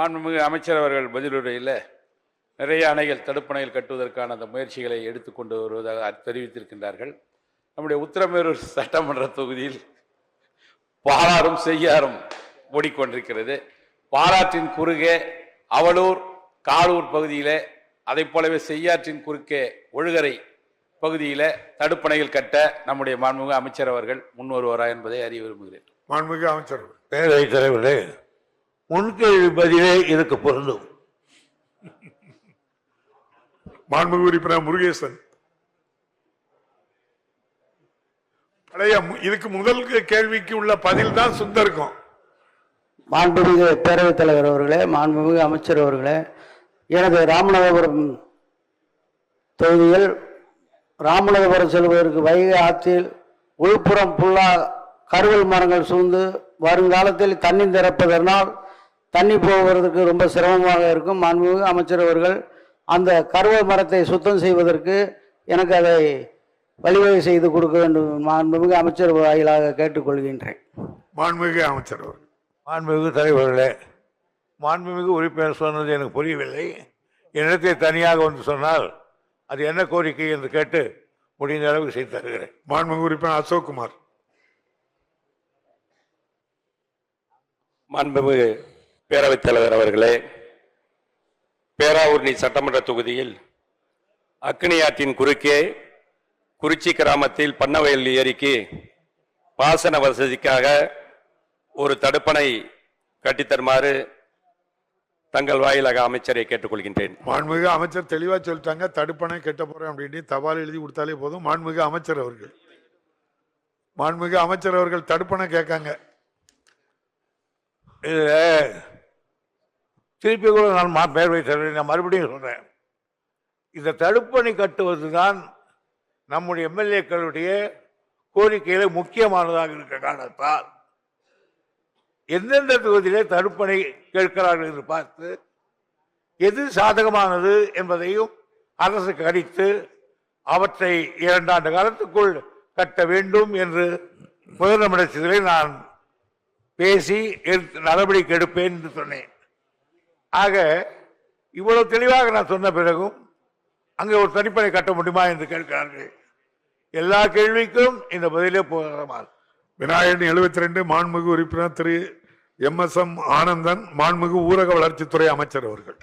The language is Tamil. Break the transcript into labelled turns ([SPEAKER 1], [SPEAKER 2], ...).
[SPEAKER 1] மாண்புமிகு அமைச்சர் அவர்கள் பதிலுரையில் நிறைய அணைகள் தடுப்பணைகள் கட்டுவதற்கான அந்த முயற்சிகளை எடுத்துக்கொண்டு வருவதாக தெரிவித்திருக்கின்றார்கள். நம்முடைய உத்தரமேரூர் சட்டமன்ற தொகுதியில் பாலாறும் செய்யாறும் ஓடிக்கொண்டிருக்கிறது. பாலாற்றின் குறுகே அவலூர் காலூர் பகுதியிலே அதைப் போலவே செய்யாற்றின் குறுக்கே ஒழுகரை பகுதியில தடுப்பணைகள் கட்ட நம்முடைய மாண்புமிகு அமைச்சர் அவர்கள் முன் வருவாரா என்பதை அறிய விரும்புகிறேன்.
[SPEAKER 2] மாண்புமிகு அமைச்சர்
[SPEAKER 3] பேரவைத் தலைவரே முன்கேள்வி பதிலே இதுக்கு பொருந்தும்.
[SPEAKER 2] மாண்புமிகு உறுப்பினர் முருகேசன். பழைய மு- இதுக்கு முதல் கேள்விக்கு உள்ள பதில் தான் சுந்தருக்கும்.
[SPEAKER 4] மாண்புமிகு பேரவைத் தலைவர் அவர்களே மாண்புமிகு அமைச்சர் அவர்களே எனது ராமநாதபுரம் தொகுதியில் ராமநாதபுரம் செல்வதற்கு வைகை ஆற்றில் உள்புறம் புல்லா கருவல் மரங்கள் சூழ்ந்து வருங்காலத்தில் தண்ணி திறப்பதனால் தண்ணி போவதற்கு ரொம்ப சிரமமாக இருக்கும். மாண்புமிகு அமைச்சர் அவர்கள் அந்த கருவல் மரத்தை சுத்தம் செய்வதற்கு எனக்கு அதை வழிவகை செய்து கொடுக்க வேண்டும். மாண்புமிகு அமைச்சர் வாயிலாக கேட்டுக்கொள்கின்றேன்.
[SPEAKER 2] மாண்புமிகு அமைச்சர்
[SPEAKER 3] மாண்புமிகு தலைவர்களே மாண்புமிகு உறுப்பினர் சொன்னது எனக்கு புரியவில்லை. என்னிடத்தை தனியாக வந்து சொன்னால் அது என்ன கோரிக்கை என்று கேட்டு முடிந்த அளவுக்கு செய்து தருகிறேன்.
[SPEAKER 2] மாண்புமிகு உறுப்பினர் அசோக்குமார்.
[SPEAKER 5] மாண்புமிகு பேரவைத் தலைவர் அவர்களே பேராவூர்ணி சட்டமன்ற தொகுதியில் அக்னி ஆற்றின் குறுக்கே குறிச்சி கிராமத்தில் பண்ணவயல் ஏரிக்கு பாசன வசதிக்காக ஒரு தடுப்பணை கட்டித்தருமாறு தங்கள் வாயிலாக அமைச்சரை கேட்டுக்கொள்கின்றேன்.
[SPEAKER 2] மாண்புமிகு அமைச்சர் தெளிவா சொல்லிட்டாங்க தடுப்பணை கெட்ட போறேன் அப்படின்னு தபால் எழுதி கொடுத்தாலே போதும். மாண்புமிகு அமைச்சர் அவர்கள். மாண்புமிகு அமைச்சர் அவர்கள் தடுப்பணை கேட்காங்க.
[SPEAKER 3] இதுல திருப்பி கூட நான் மா பேரவைத் தலைவரை நான் மறுபடியும் சொல்கிறேன் இந்த தடுப்பணை கட்டுவதுதான் நம்முடைய எம்எல்ஏக்களுடைய கோரிக்கையில் முக்கியமானதாக இருக்க காரணத்தால் எந்தெந்த தொகுதியிலே தடுப்பணை கேட்கிறார்கள் என்று பார்த்து எது சாதகமானது என்பதையும் அரசு கணித்து அவற்றை இரண்டாண்டு காலத்துக்குள் கட்ட வேண்டும் என்று முதலமைச்சர்களை நான் பேசி எடுத்து நடவடிக்கை எடுப்பேன் என்று சொன்னேன். ஆக இவ்வளவு தெளிவாக நான் சொன்ன பிறகும் அங்கே ஒரு தனிப்படை கட்ட முடியுமா என்று கேட்கிறார்கள். எல்லா கேள்விக்கும் இந்த பதிலே போகிறமா
[SPEAKER 2] விநாயகன் எழுபத்தி ரெண்டு மாண்புமிகு உறுப்பினர் Thiru M S M Anandan மாண்புமிகு ஊரக வளர்ச்சித்துறை அமைச்சர் அவர்கள்.